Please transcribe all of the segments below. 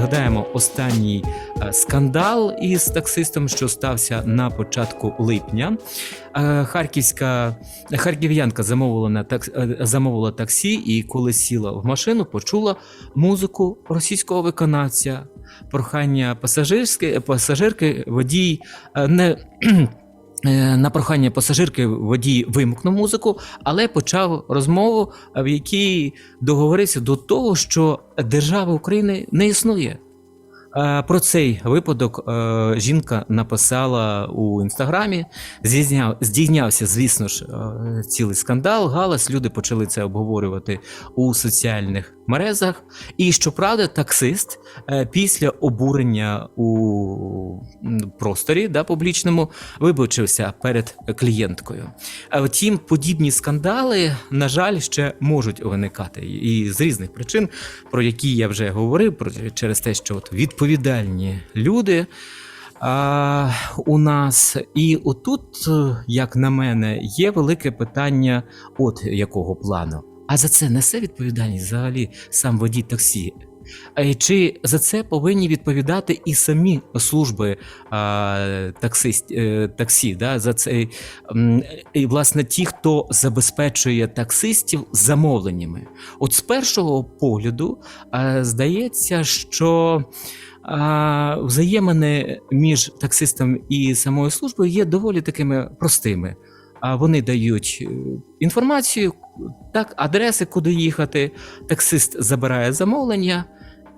згадаємо останній е, скандал із таксистом, що стався на початку липня. Е, Харківська харків'янка замовила на так, е, замовила таксі, і коли сіла в машину, почула музику російського виконавця. Прохання пасажирське пасажирки водій не. Е, На прохання пасажирки водій вимкнув музику, але почав розмову, в якій договорився до того, що держава України не існує. Е, Про цей випадок е, жінка написала у інстаграмі. Здійсняв, здійснявся, звісно ж, цілий скандал. Галас. Люди почали це обговорювати у соціальних мережах. І щоправда, таксист е, після обурення у просторі да, публічному вибачився перед клієнткою. Втім, подібні скандали, на жаль, ще можуть виникати і з різних причин, про які я вже говорив, про через те, що от відповідальні люди. А, у нас і отут, як на мене, є велике питання, от якого плану. А за це несе відповідальність взагалі сам водій таксі. Чи за це повинні відповідати і самі служби а, таксист, е, таксі? Да? За це, і, власне, ті, хто забезпечує таксистів замовленнями. От з першого погляду а, здається, що а, взаємини між таксистом і самою службою є доволі такими простими. Вони дають е, інформацію, так, адреси, куди їхати. Таксист забирає замовлення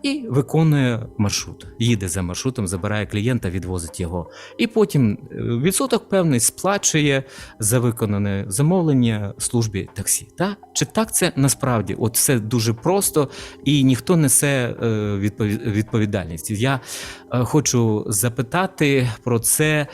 і виконує маршрут. Їде за маршрутом, забирає клієнта, відвозить його. І потім е, відсоток певний сплачує за виконане замовлення службі таксі. Та? Чи так це насправді? От все дуже просто і ніхто несе е, відповідальність. Я е, хочу запитати про це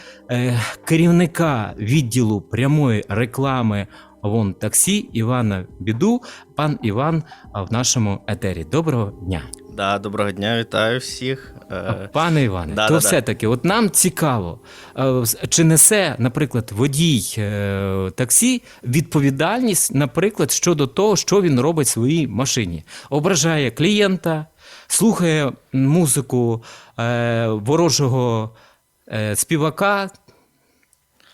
керівника відділу прямої реклами Вон таксі Івана Біду. Пан Іван в нашому етері. Доброго дня. Да, доброго дня, вітаю всіх. Е, Пане Іване, да, то да, да. все-таки, от нам цікаво, е, чи несе, наприклад, водій е, таксі відповідальність, наприклад, щодо того, що він робить в своїй машині. Ображає клієнта, слухає музику ворожого співака.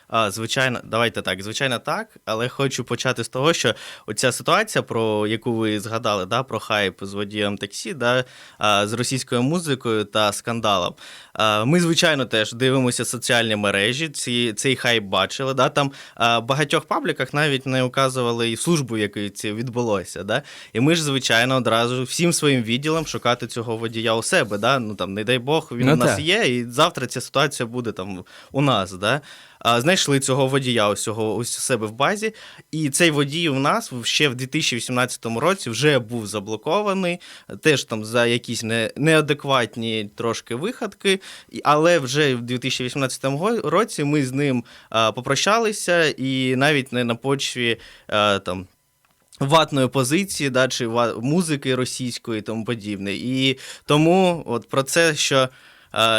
А, звичайно, давайте так. Звичайно, так, але хочу почати з того, що оця ситуація, про яку ви згадали, да, про хайп з водієм таксі, да, а, з російською музикою та скандалом. А, Ми, звичайно, теж дивимося соціальні мережі. Ці, цей хайп бачили. Да, там а, в багатьох пабліках навіть не указували і службу, якій це відбулося. Да. І ми ж, звичайно, одразу всім своїм відділом шукати цього водія у себе. Да. Ну там, не дай Бог, він Ну, у нас так. є, і завтра ця ситуація буде там у нас. Да. Знайшли цього водія усього ось у себе в базі, і цей водій у нас ще в 2018 році вже був заблокований, теж там за якісь не, неадекватні трошки виходки. І- Але вже в 2018 році ми з ним попрощалися, і навіть не на почві там. Ватної позиції, да, чи музики російської і тому подібне. І тому от про це, що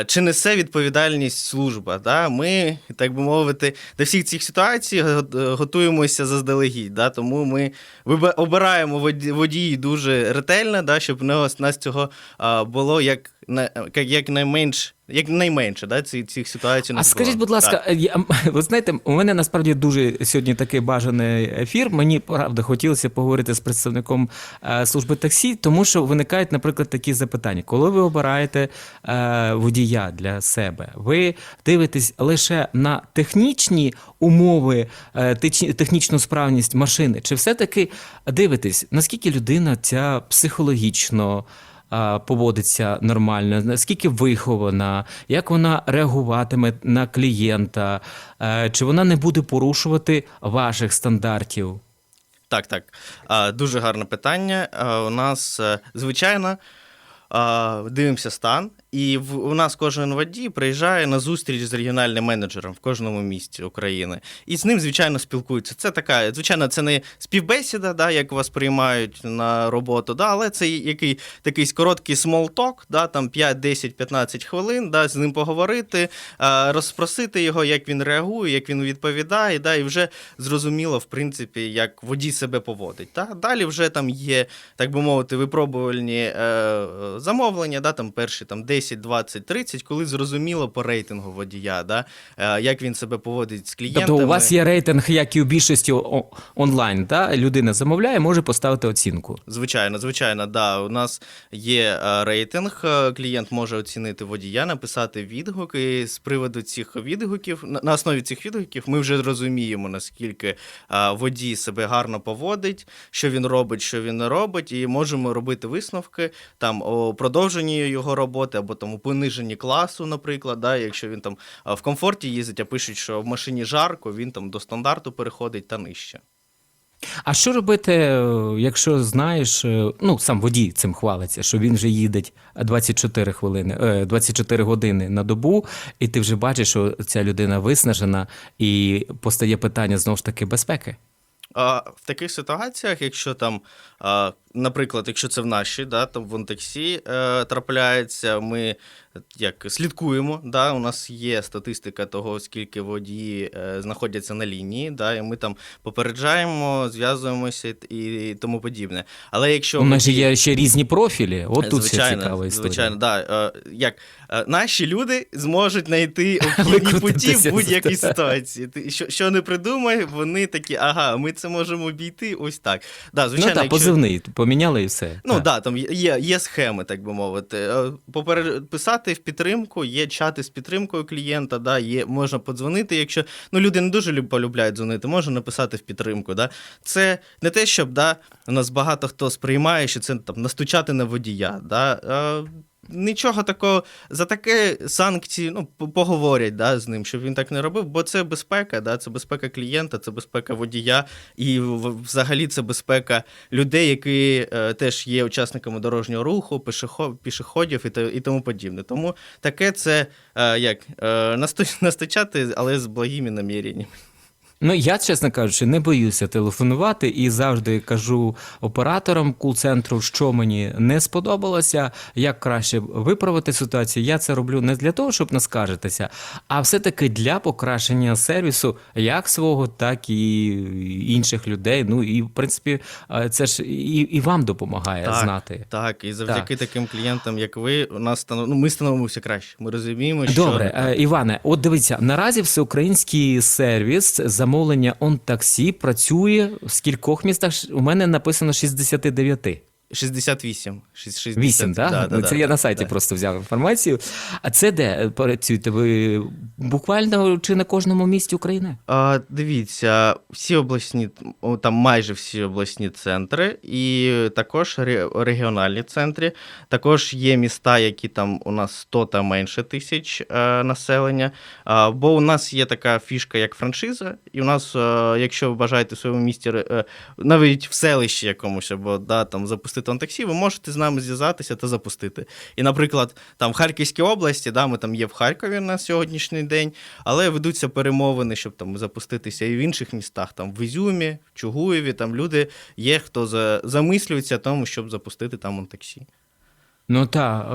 чи несе відповідальність служба, да? ми, так би мовити, до всіх цих ситуацій готуємося заздалегідь. Да? Тому ми обираємо воді- водії дуже ретельно, да? щоб у нас цього е, було як, як найменш. Як найменше, да, ці, цих ситуацій не А скажіть, було. будь ласка, Так. я, ви знаєте, у мене насправді дуже сьогодні такий бажаний ефір. Мені правда хотілося поговорити з представником е, служби таксі, тому що виникають, наприклад, такі запитання. Коли ви обираєте е, водія для себе, ви дивитесь лише на технічні умови, е, технічну справність машини, чи все-таки дивитесь, наскільки людина ця психологічно поводиться нормально, наскільки вихована, як вона реагуватиме на клієнта, е, чи вона не буде порушувати ваших стандартів? Так, так. Дуже гарне питання. У нас, е, звичайно, дивимося стан, і в, у нас кожен водій приїжджає на зустріч з регіональним менеджером в кожному місті України. І з ним, звичайно, спілкуються. Це така, звичайно, це не співбесіда, да, як вас приймають на роботу, да, але це який, такий короткий talk, да, там 5, 10, 15 хвилин, да, з ним поговорити, розпросити його, як він реагує, як він відповідає, да, і вже зрозуміло, в принципі, як водій себе поводить. Та? Далі вже там є, так би мовити, випробувальні е, замовлення, да, там перші там 10, 20, 30, коли зрозуміло по рейтингу водія, да, е, як він себе поводить з клієнтами. Тобто у вас є рейтинг, як і у більшості онлайн. Та? Людина замовляє, може поставити оцінку. Звичайно, звичайно, да. У нас є е, рейтинг. е, Клієнт може оцінити водія, написати відгук. І з приводу цих відгуків, на, основі цих відгуків, ми вже розуміємо, наскільки водій себе гарно поводить, що він робить, що він не робить, і можемо робити висновки там о продовженні його роботи або там у пониженні класу, наприклад. Да, якщо він там е, в комфорті їздить, а пишуть, що в машині жарко, він там до стандарту переходить та нижче. А що робити, е, якщо знаєш, е, ну сам водій цим хвалиться, що він вже їде 24 хвилини, е, 24 години на добу, і ти вже бачиш, що ця людина виснажена, і постає питання знову ж таки безпеки. В таких ситуаціях, якщо там, наприклад, якщо це в нашій, да, там в Онтексі е, трапляється, ми е, як слідкуємо. Да, у нас є статистика того, скільки водії е, знаходяться на лінії, да, і ми там попереджаємо, зв'язуємося і, і тому подібне. Але якщо У нас же є ще різні профілі. От тут звичайно, цікава історія. Звичайно, да. Е, як е, наші люди зможуть знайти обхідні путі в будь-якій ситуації. Ти що, що не придумай, вони такі, ага, ми це можемо обійти ось так. Да, звичайно, ну так, якщо- позивний, поміняли і все. Ну Так. да, там є, є схеми, так би мовити. Е, Попереписати в підтримку, є чати з підтримкою клієнта, да, є, можна подзвонити, якщо ну, люди не дуже полюбляють дзвонити, можна написати в підтримку. Да. Це не те, щоб да, у нас багато хто сприймає, що це там настучати на водія. Да. Е, Нічого такого за таке санкції ну, поговорять да, з ним, щоб він так не робив, бо це безпека, да, це безпека клієнта, це безпека водія, і взагалі це безпека людей, які е, теж є учасниками дорожнього руху, пішохо- пішоходів і, і тому подібне. Тому таке це е, як е, настачати, але з благими наміреннями. Ну, я, чесно кажучи, не боюся телефонувати і завжди кажу операторам кул-центру, що мені не сподобалося, як краще виправити ситуацію. Я це роблю не для того, щоб наскаржитися, а все-таки для покращення сервісу як свого, так і інших людей. Ну і в принципі, е, це ж і, і вам допомагає Так, знати. Так, і завдяки таким клієнтам, як ви, у нас станов... ну, ми становимося краще. Ми розуміємо, що Добре, е, Іване, от дивіться, наразі всеукраїнський сервіс замовлення он-таксі працює в скількох містах? У мене написано 69. 68. 60, 8, да? Да, да, Ну, Це да, я да, на сайті да. просто взяв інформацію. А це де працюєте? Ви буквально чи на кожному місті України? А, дивіться, всі обласні, там майже всі обласні центри, і також регіональні центри. Також є міста, які там у нас 100 та менше тисяч е, населення. А, бо у нас є така фішка, як франшиза, і у нас, е, якщо ви бажаєте в своєму місті, е, навіть в селищі якомусь, або да, там запустити он таксі, ви можете з нами зв'язатися та запустити. І, наприклад, там в Харківській області, да, ми там є в Харкові на сьогоднішній день, але ведуться перемовини, щоб там запуститися і в інших містах, там в Ізюмі, в Чугуєві, там люди є, хто замислюється тому, щоб запустити там таксі. Ну та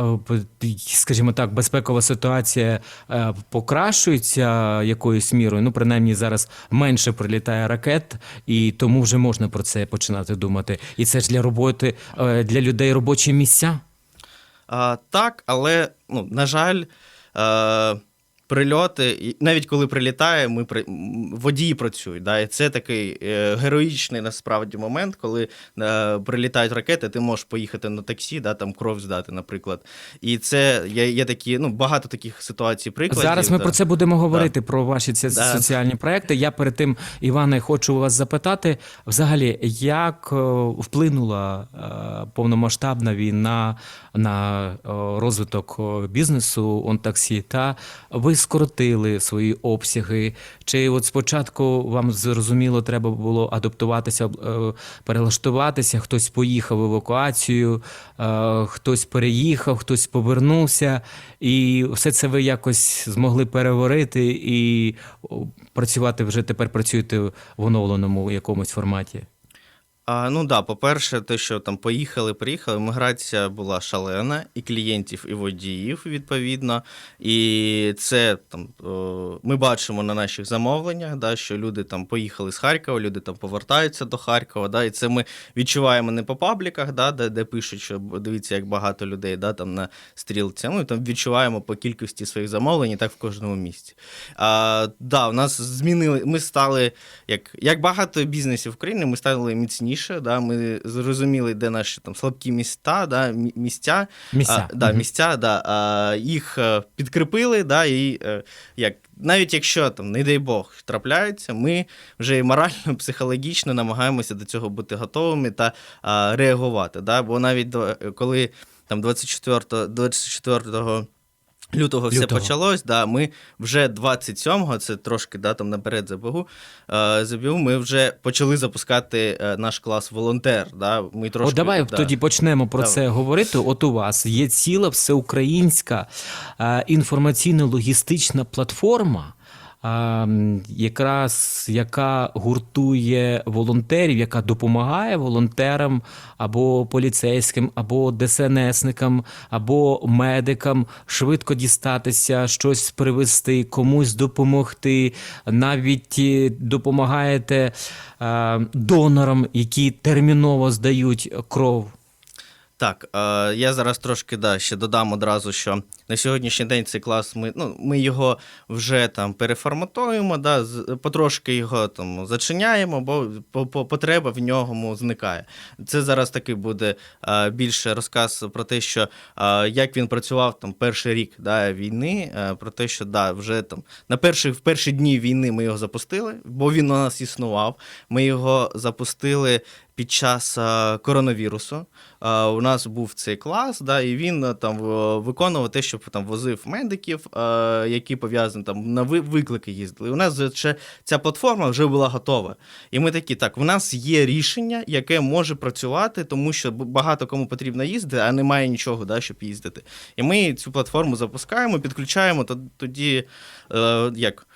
скажімо так, безпекова ситуація е, покращується якоюсь мірою. Ну, принаймні, зараз менше прилітає ракет, і тому вже можна про це починати думати. І це ж для роботи е, для людей робочі місця. А, так, але, ну, на жаль, е, прильоти, і навіть коли прилітає, ми при... водії працюють. Да? І це такий е, героїчний насправді момент, коли е, прилітають ракети, ти можеш поїхати на таксі, да, там кров здати, наприклад. І це є, є такі, ну, багато таких ситуацій, прикладів. Зараз ми да. про це будемо говорити про ваші ці Да. соціальні проекти. Я перед тим, Іване, хочу вас запитати, взагалі, як е, вплинула е, повномасштабна війна на розвиток бізнесу он-таксі, та ви скоротили свої обсяги? Чи от спочатку вам зрозуміло, треба було адаптуватися, е, перелаштуватися? Хтось поїхав в евакуацію, е, хтось переїхав, хтось повернувся, і все це ви якось змогли переговорити і працювати вже тепер працюєте в оновленому якомусь форматі. А, ну да, по-перше, те, що там поїхали, приїхали, міграція була шалена, і клієнтів, і водіїв, відповідно. І це там о, ми бачимо на наших замовленнях, да, що люди там поїхали з Харкова, люди там повертаються до Харкова. Да, і це ми відчуваємо не по пабліках, да, де, де пишуть, що дивіться, як багато людей да, там на стрілці. Ми там відчуваємо по кількості своїх замовлень, і так в кожному місці. А, да, у нас змінили, ми стали, як, як багато бізнесів в Україні, ми стали міцніше. Да, ми зрозуміли, де наші там слабкі міста, да, місця. Місця. А, да, Мгм. місця, да, а, їх е, підкріпили, да, і е, як, навіть якщо там, не дай Бог, трапляються, ми вже і морально, психологічно намагаємося до цього бути готовими та а, реагувати. Да? Бо навіть коли там 24, 24 Лютого все Лютого. почалось, да, ми вже 27-го, це трошки да, там наперед забігу, е, забігу, ми вже почали запускати е, наш клас волонтер. Да, ми трошки, О, давай да. тоді почнемо про Давай. це говорити. От у вас є ціла всеукраїнська е, інформаційно-логістична платформа. Якраз яка гуртує волонтерів, яка допомагає волонтерам або поліцейським, або ДСНСникам, або медикам швидко дістатися, щось привезти, комусь допомогти. Навіть е, допомагаєте донорам, які терміново здають кров. Так, е, я зараз трошки да, ще додам одразу, що на сьогоднішній день цей клас ми, ну, ми його вже там переформатуємо, да, з- потрошки його там зачиняємо, бо по, по, потреба в ньому зникає. Це зараз такий буде е, більше розказ про те, що е, як він працював там перший рік да, війни, е, про те, що да, вже там на перших в перші дні війни ми його запустили, бо він у нас існував. Ми його запустили під час е, коронавірусу. Е, у нас був цей клас, да, і він е, там виконував те, що там возив медиків, які пов'язані там на ви- виклики їздили. У нас вже ця платформа вже була готова. І ми такі, так, у нас є рішення, яке може працювати, тому що багато кому потрібно їздити, а немає нічого, да, щоб їздити. І ми цю платформу запускаємо, підключаємо, то- тоді як.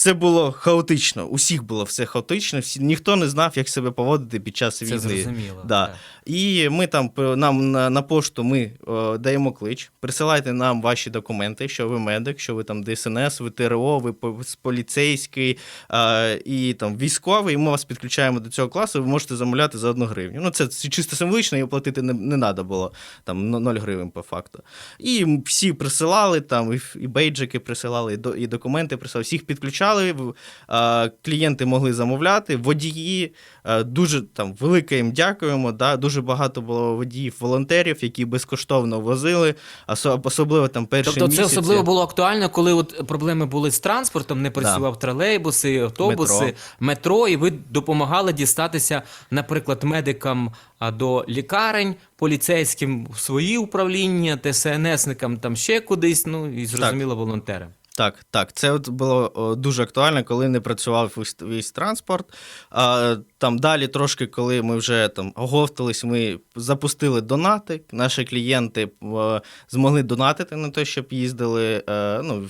Все було хаотично, усіх було все хаотично, всі, ніхто не знав, як себе поводити під час Це війни. зрозуміло. Да. так. І ми там п- нам на, на пошту ми е, даємо клич. Присилайте нам ваші документи, що ви медик, що ви там ДСНС, ви ТРО, ви по- поліцейський е, і там військовий. І ми вас підключаємо до цього класу. Ви можете замовляти за одну гривню. Ну це чисто символічно, і оплатити не, не треба було там 0 гривень по факту. І всі присилали там, і, і бейджики присилали, і, до, і документи присилали. Всіх підключали. В- е, клієнти могли замовляти, водії. е, дуже там велике їм дякуємо. Да? Дуже багато було водіїв, волонтерів, які безкоштовно возили, осо- особливо там перші Тобто це місяці. особливо було актуально, коли от проблеми були з транспортом, не працював тролейбуси, автобуси, метро. Метро. і ви допомагали дістатися, наприклад, медикам до лікарень, поліцейським в свої управління, ТСНСникам там ще кудись, ну і зрозуміло, волонтерам. Так, так, це от було дуже актуально, коли не працював весь, транспорт. А, там далі трошки, коли ми вже там оговтались, ми запустили донати. Наші клієнти змогли донатити на те, щоб їздили е, ну,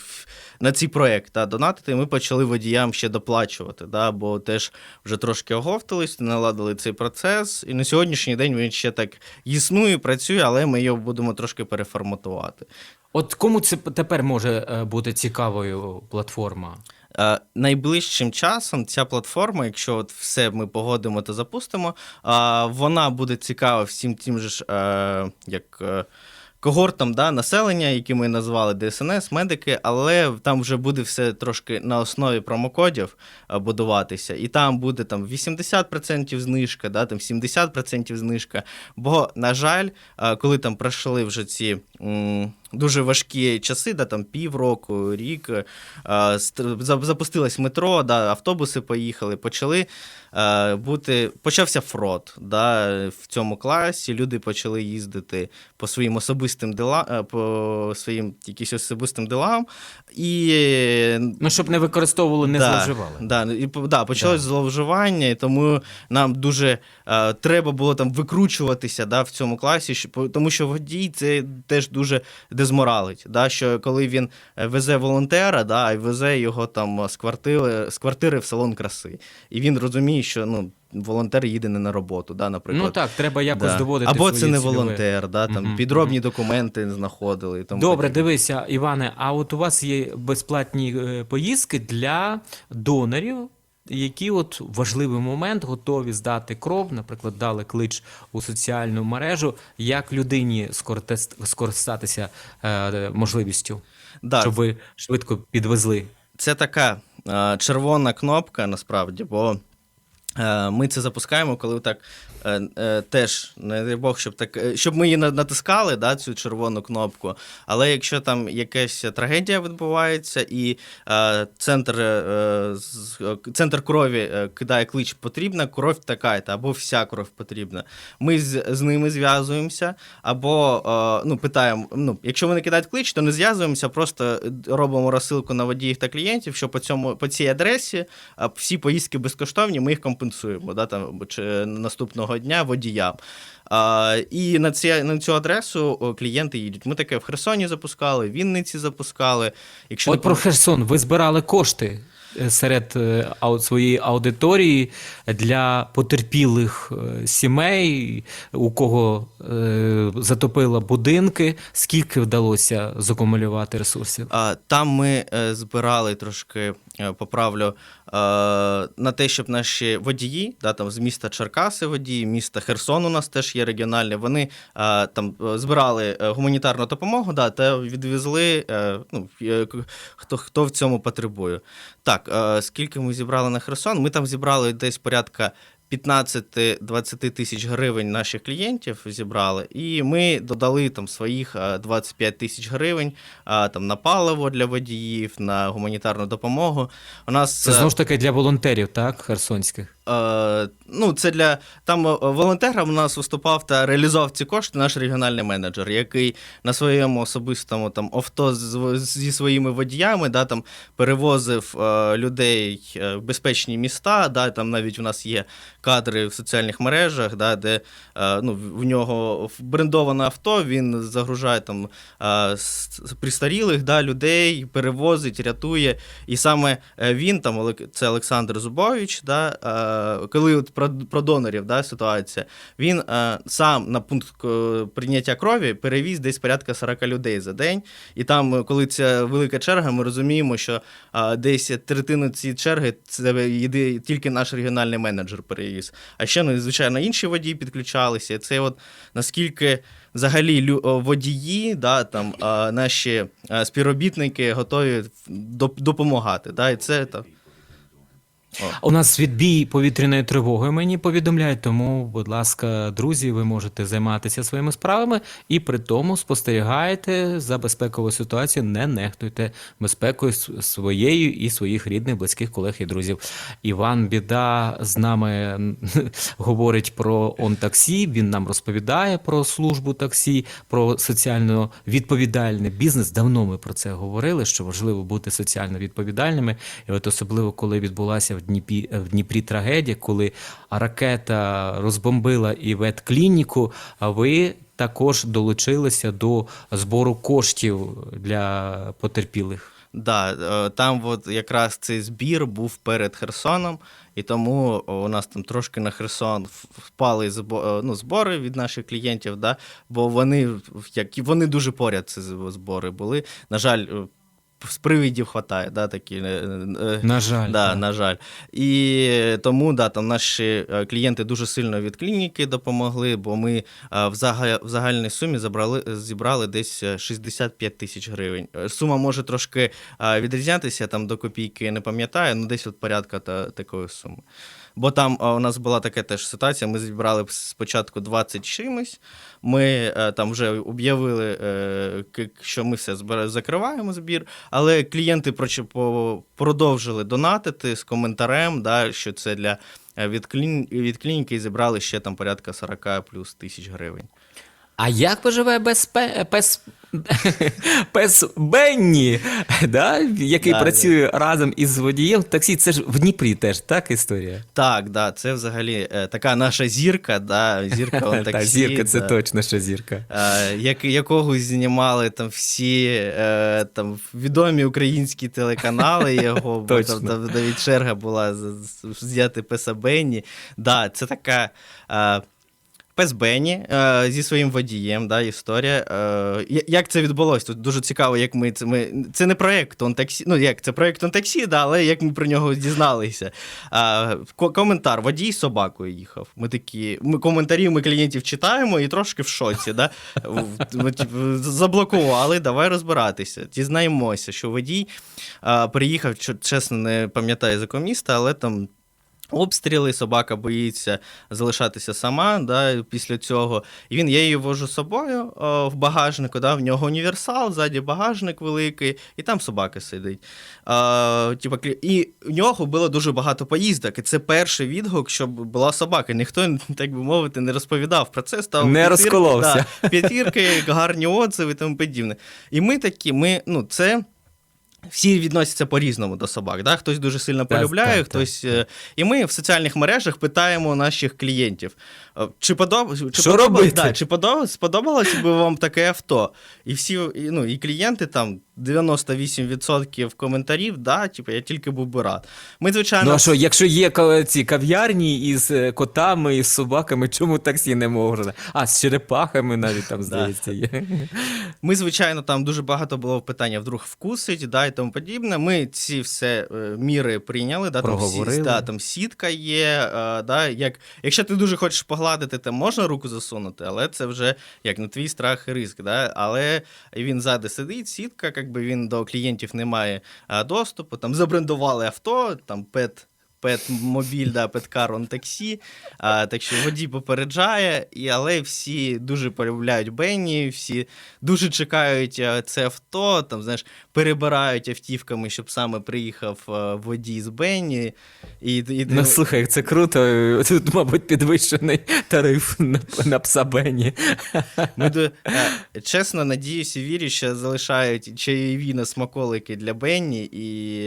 на цей проект. Та, донатити. Ми почали водіям ще доплачувати, да, бо теж вже трошки оговтались, наладили цей процес. І на сьогоднішній день він ще так існує, працює, але ми його будемо трошки переформатувати. От кому це тепер може е, бути цікавою платформа? Е, Найближчим часом ця платформа, якщо от все ми погодимо та запустимо, вона буде цікава всім тим же ж е, як. Когортам да, населення, які ми назвали ДСНС, медики, але там вже буде все трошки на основі промокодів будуватися. І там буде там 80% знижка, да, там 70% знижка. Бо, на жаль, коли там пройшли вже ці дуже важкі часи, да, там півроку, рік, е, запустилось метро, да, автобуси поїхали, почали е, бути. Почався фрод да, в цьому класі. Люди почали їздити по своїм особистим ділам, е, по своїм якісь особистим ділам. І Ну, щоб не використовували, не да, зловживали. Да, і, да, почалось Да. зловживання, і тому нам дуже е, треба було там викручуватися да, в цьому класі, тому що водій це теж дуже дезморалить. Да? Що коли він е, везе волонтера, да, і везе його там з квартири, з квартири в салон краси. І він розуміє, що ну, волонтер їде не на роботу, да, наприклад. Ну так, треба якось Да. доводити. Або своє це не цільове. волонтер, да, там, Мгм, підробні документи знаходили. І тому Добре, подібне. дивися, Іване. А от у вас є безплатні е, поїздки для донорів, які от важливий момент готові здати кров, наприклад, дали клич у соціальну мережу. Як людині скористатися- е, можливістю, Да, щоб ви швидко підвезли? це така е, червона кнопка насправді, бо ми це запускаємо, коли так е, е, теж, не дай Бог, щоб так, е, щоб ми її на- натискали, да, цю червону кнопку. Але якщо там якась трагедія відбувається, і е, центр, е, е, центр крові е, кидає клич потрібна, кров така, або вся кров потрібна. Ми з, з ними зв'язуємося, або е, ну, питаємо: ну, якщо вони кидають клич, то не зв'язуємося, просто робимо розсилку на водіїв та клієнтів, що по цьому по цій адресі всі поїздки безкоштовні, ми їх компенсуємо да, там, чи наступного дня водіям. А, і на, ці, на цю адресу клієнти їдуть. Ми таке в Херсоні запускали, в Вінниці запускали. Якщо От не про Херсон, ви збирали кошти е, серед е, своєї аудиторії для потерпілих е, сімей, у кого затопило будинки. Скільки вдалося закумулювати ресурсів? А, Там ми збирали трошки, поправлю, е, на те, щоб наші водії, да, там з міста Черкаси водії, міста Херсон у нас теж є регіональні, вони е, там е, збирали е, гуманітарну допомогу да, та відвезли е, ну, е, хто, хто в цьому потребує. Так, е, скільки ми зібрали на Херсон? Ми там зібрали десь порядка 15-20 тисяч гривень наших клієнтів зібрали, і ми додали там своїх е, 25 тисяч гривень А там на паливо для водіїв, на гуманітарну допомогу. У нас Це е, знову ж таки для волонтерів, так, херсонських. Е, ну, це для там е, волонтером у нас виступав та реалізував ці кошти наш регіональний менеджер, який на своєму особистому там авто зі своїми водіями да, там, перевозив е, людей в безпечні міста. Да, там навіть у нас є кадри в соціальних мережах, да, де ну, в нього брендоване авто, він загружає там пристарілих да, людей, перевозить, рятує. І саме він, там, це Олександр Зубович, да, коли от про, про донорів да, ситуація, він е, сам на пункт е, прийняття крові перевіз десь порядка 40 людей за день. І там, е, коли ця велика черга, ми розуміємо, що десь третину цієї черги це єди, тільки наш регіональний менеджер перевіз. А ще, ну, звичайно, інші водії підключалися. Це от наскільки взагалі водії, да, там, наші співробітники готові доп- допомагати. Да, і це так. У нас відбій повітряної тривоги мені повідомляють, тому, будь ласка, друзі, ви можете займатися своїми справами і при тому спостерігаєте за безпековою ситуацією, не нехтуйте безпекою своєю і своїх рідних, близьких колег і друзів. Іван Біда з нами говорить про он-таксі. Він нам розповідає про службу таксі, про соціально відповідальний бізнес. Давно ми про це говорили, що важливо бути соціально відповідальними. І от особливо, коли відбулася в Дніпрі, в Дніпрі трагедія, коли ракета розбомбила і ветклініку, а ви також долучилися до збору коштів для потерпілих. Да, е, там от якраз цей збір був перед Херсоном, і тому у нас там трошки на Херсон впали е, ну, збори від наших клієнтів, да, бо вони, як, вони дуже поряд ці збори були. На жаль, е, з привідів хватає, да, такі. е, е, На жаль, Да, так. на жаль. І тому да, там наші е, клієнти дуже сильно від клініки допомогли, бо ми е, в, загальній сумі забрали, зібрали десь е, 65 тисяч гривень. Е, Сума може трошки е, відрізнятися, там до копійки не пам'ятаю, ну десь от порядка та, такої суми. Бо там е, у нас була така теж ситуація. Ми зібрали спочатку 20 чимось. Ми е, там вже об'явили, е, к- що ми все закриваємо збір, але клієнти продовжили донатити з коментарем, да, що це для е, від клініки і зібрали ще там порядка 40 плюс тисяч гривень. А як поживає без пе- пес, пес Бенні, да? який Да, працює разом із водієм таксі? Це ж в Дніпрі теж так історія? Так, да, це взагалі е, така наша зірка, да, зірка он Та, зірка, це да. точно, що зірка. Е, як, якого знімали там всі е, там, відомі українські телеканали його, бо там, там навіть черга була зняти Песа Бенні. Да, це така. Пес Бенні е, зі своїм водієм, да, історія. Е, як це відбулося? Тут дуже цікаво, як ми це. Ми, це не проєкт он таксі. Ну, як це проєкт он таксі, да, але як ми про нього дізналися. Е, коментар: водій з собакою їхав. Ми такі. Ми коментарі ми клієнтів читаємо і трошки в шоці. Да? Ми, типу, заблокували, давай розбиратися. Дізнаємося, що водій е, приїхав, чесно, не пам'ятаю з якого міста, але там. Обстріли, собака боїться залишатися сама да, після цього. І він я її вожу з собою о, в багажнику. Да, в нього універсал, ззаді багажник великий, і там собака сидить. А, клі- і в нього було дуже багато поїздок. І це перший відгук, щоб була собака. Ніхто, так би мовити, не розповідав про це. Став Не п'ятір- розколовся. Да, п'ятірки, гарні отзиви і тому подібне. І ми такі, ми, ну, це. Всі відносяться по-різному до собак. Да? Хтось дуже сильно Так, полюбляє, так, хтось. е, І ми в соціальних мережах питаємо наших клієнтів, е, чи, подоб... чи, Що робити? Да, чи подоб... сподобалося б вам таке авто? І всі, і, ну, і клієнти там 98% коментарів, да, типу, я тільки був би рад. Ми, звичайно, Ну а що, якщо є ці кав'ярні із е, котами, із собаками, чому таксі не можна? А, з черепахами навіть там, здається, є. Ми, звичайно, там дуже багато було питання, вдруг вкусить, да, і тому подібне. Ми ці все е, міри прийняли, да, там, Проговорили. да, там сітка є. Е, да, як, якщо ти дуже хочеш погладити, то можна руку засунути, але це вже як на твій страх і ризик. Да? Але він ззади сидить, сітка, якби він до клієнтів не має е, доступу. Там забрендували авто, там пет. Пет-мобіль, да, петкар, он таксі. А, так що водій попереджає, і, але всі дуже полюбляють Бенні, всі дуже чекають е, це авто, там, знаєш, перебирають автівками, щоб саме приїхав е, водій з Бенні. І, і, Ну слухай, це круто. Тут, мабуть, підвищений тариф на, на пса Бенні. Ми до, е, чесно надіюся, вірю, що залишають чайові на смаколики для Бенні, і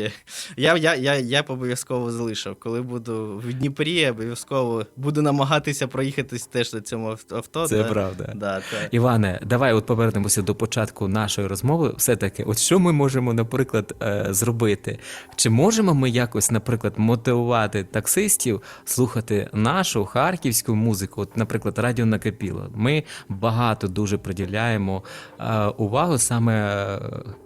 я, я, я, я б обов'язково залишив. Коли буду в Дніпрі, я обов'язково буду намагатися проїхатись теж на цьому авто- авто. Це да. правда. Да, так. Іване, давай от повернемося до початку нашої розмови. Все-таки, от що ми можемо, наприклад, е, зробити? Чи можемо ми якось, наприклад, мотивувати таксистів слухати нашу харківську музику? От, наприклад, радіо накипіло. Ми багато дуже приділяємо е, увагу саме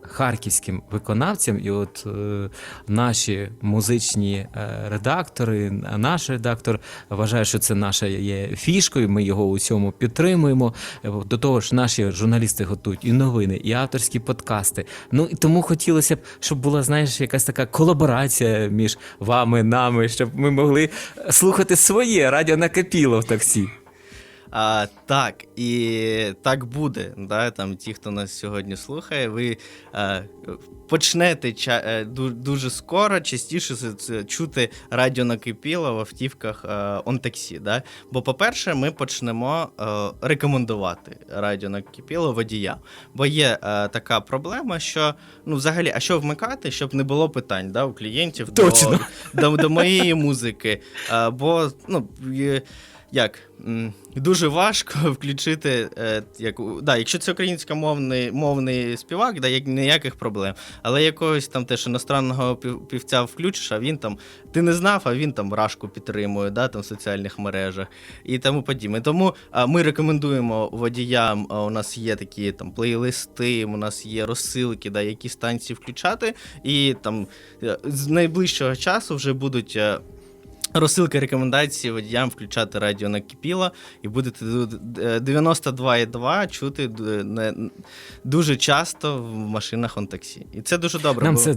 харківським виконавцям, і от е, наші музичні е, редактори, наш редактор вважає, що це наша є фішкою. Ми його у цьому підтримуємо. Е, До того ж, наші журналісти готують і новини, і авторські подкасти. Ну і тому хотілося б, щоб була, знаєш, якась така колаборація між вами, нами, щоб ми могли слухати своє радіо накипіло в таксі. А, так, і так буде. Да? Там, ті, хто нас сьогодні слухає, ви а, почнете ча- е, дуже скоро, частіше чути радіо накипіло в автівках а, он таксі. Да? Бо, по-перше, ми почнемо е, рекомендувати радіо накипіло водіям. Бо є е, така проблема, що ну, взагалі, а що вмикати, щоб не було питань да, у клієнтів Точно. До, до, до моєї музики. А, бо, ну, є- як? Дуже важко включити, е, як, да, якщо це українськомовний мовний співак, да, як, ніяких проблем. Але якогось там теж іностранного пів, півця включиш, а він там, ти не знав, а він там рашку підтримує да, там, в соціальних мережах і тому подібне. Тому ми рекомендуємо водіям, у нас є такі там плейлисти, у нас є розсилки, да, які станції включати, і там е, з найближчого часу вже будуть. Розсилки рекомендацій водіям включати радіо накипіло, і будете ду- е, 92,2 чути дуже часто в машинах он таксі. І це дуже добре. Нам бо- це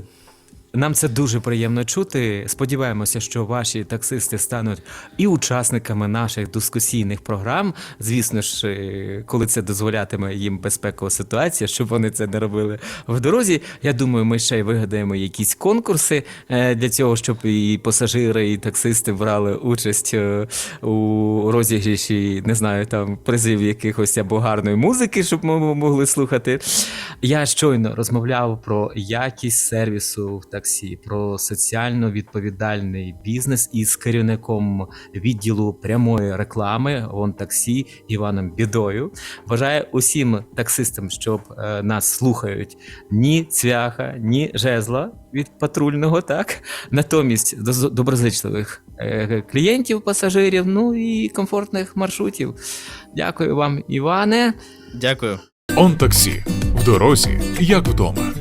Нам це дуже приємно чути. Сподіваємося, що ваші таксисти стануть і учасниками наших дискусійних програм. Звісно ж, е, коли це дозволятиме їм безпекова ситуація, щоб вони це не робили в дорозі. Я думаю, ми ще й вигадаємо якісь конкурси е, для цього, щоб і пасажири, і таксисти брали участь е, у розігріші, не знаю, там призив якихось або гарної музики, щоб ми могли слухати. Я щойно розмовляв про якість сервісу в таксі, про соціально відповідальний бізнес із керівником відділу прямої реклами ОН таксі Іваном Бідою. Бажаю усім таксистам, щоб е, нас слухають ні цвяха, ні жезла від патрульного, так натомість доз- доброзичливих е, клієнтів, пасажирів, ну і комфортних маршрутів. Дякую вам, Іване. Дякую. Он таксі в дорозі, як вдома.